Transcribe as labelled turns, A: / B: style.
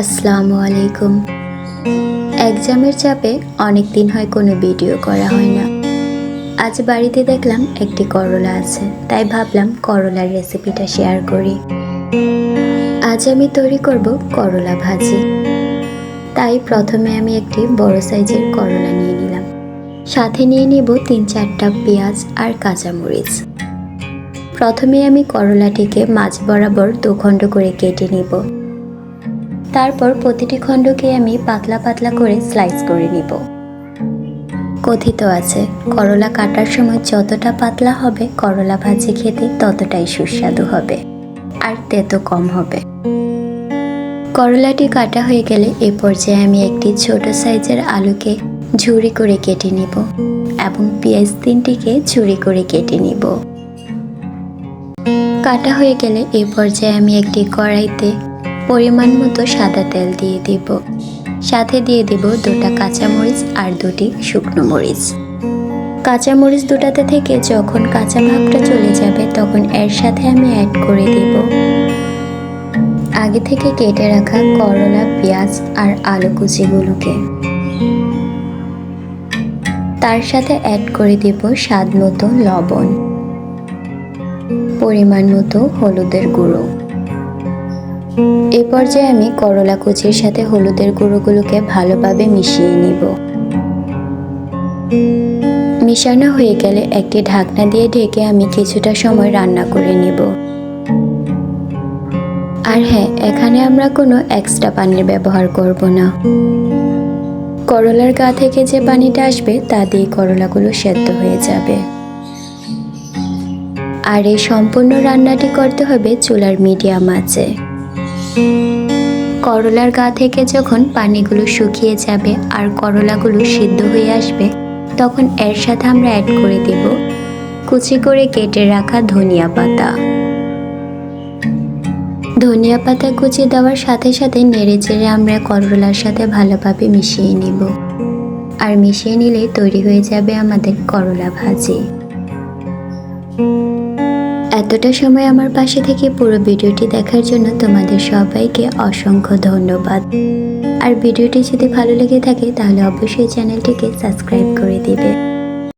A: আসসালামু আলাইকুম। এক্সামের চাপে অনেক দিন হয় কোনো ভিডিও করা হয় না। আজ বাড়িতে দেখলাম একটি করলা আছে, তাই ভাবলাম করলার রেসিপিটা শেয়ার করি। আজ আমি তৈরি করব করলা ভাজি। তাই প্রথমে আমি একটি বড় সাইজের করলা নিয়ে নিলাম। সাথে নিয়ে নিব তিন চারটা পেঁয়াজ আর কাঁচামরিচ। প্রথমে আমি করলাটিকে মাছ বরাবর দুখণ্ড করে কেটে নিব। তারপর প্রতিটি খণ্ডকে আমি পাতলা পাতলা করে স্লাইস করে নিব। কথিত আছে, করলা কাটার সময় যতটা পাতলা হবে, করলা ভাজি খেতে ততটাই সুস্বাদু হবে, আর তেতো কম হবে। করলাটি কাটা হয়ে গেলে এ পর্যায়ে আমি একটি ছোট সাইজের আলুকে ঝুরি করে কেটে নিব এবং পেঁয়াজ তিনটিকে ঝুরি করে কেটে নিব। কাটা হয়ে গেলে এ পর্যায়ে আমি একটি কড়াইতে পরিমাণ মতো সাদা তেল দিয়ে দিব। সাথে দিয়ে দিব দুটা কাঁচামরিচ আর দুটি শুকনো মরিচ। কাঁচামরিচ দুটাতে থেকে যখন কাঁচা ভাবটা চলে যাবে, তখন এর সাথে আমি অ্যাড করে দিব। আগে থেকে কেটে রাখা করলা, পেঁয়াজ আর আলু কুচিগুলোকে। তার সাথে অ্যাড করে দেব স্বাদ মতো লবণ। পরিমাণ মতো হলুদের গুঁড়ো। এ পর্যায়ে আমি করলা কুচির সাথে হলুদের গুঁড়োগুলোকে ভালোভাবে মিশিয়ে নিব। মিশানো হয়ে গেলে একটি ঢাকনা দিয়ে ঢেকে আমি কিছুটা সময় রান্না করে নিব। আর হ্যাঁ এখানে আমরা কোনো এক্সট্রা পানির ব্যবহার করব না। করলার গা থেকে যে পানিটা আসবে, তা দিয়ে করলাগুলো সেদ্ধ হয়ে যাবে। আর এই সম্পূর্ণ রান্নাটি করতে হবে চুলার মিডিয়াম আঁচে। করলার গা থেকে যখন পানিগুলো শুকিয়ে যাবে আর করলাগুলো সিদ্ধ হয়ে আসবে, তখন এর সাথে আমরা অ্যাড করে দেব কুচি করে কেটে রাখা ধনিয়া পাতা। ধনিয়া পাতা কুচি দেওয়ার সাথে সাথে নেড়ে চেড়ে আমরা করলার সাথে ভালোভাবে মিশিয়ে নিব। আর মিশিয়ে নিলে তৈরি হয়ে যাবে আমাদের করলা ভাজি। এতটা সময় আমার পাশে থেকে পুরো ভিডিওটি দেখার জন্য তোমাদের সবাইকে অসংখ্য ধন্যবাদ। আর ভিডিওটি যদি ভালো লেগে থাকে, তাহলে অবশ্যই চ্যানেলটিকে সাবস্ক্রাইব করে দিবে।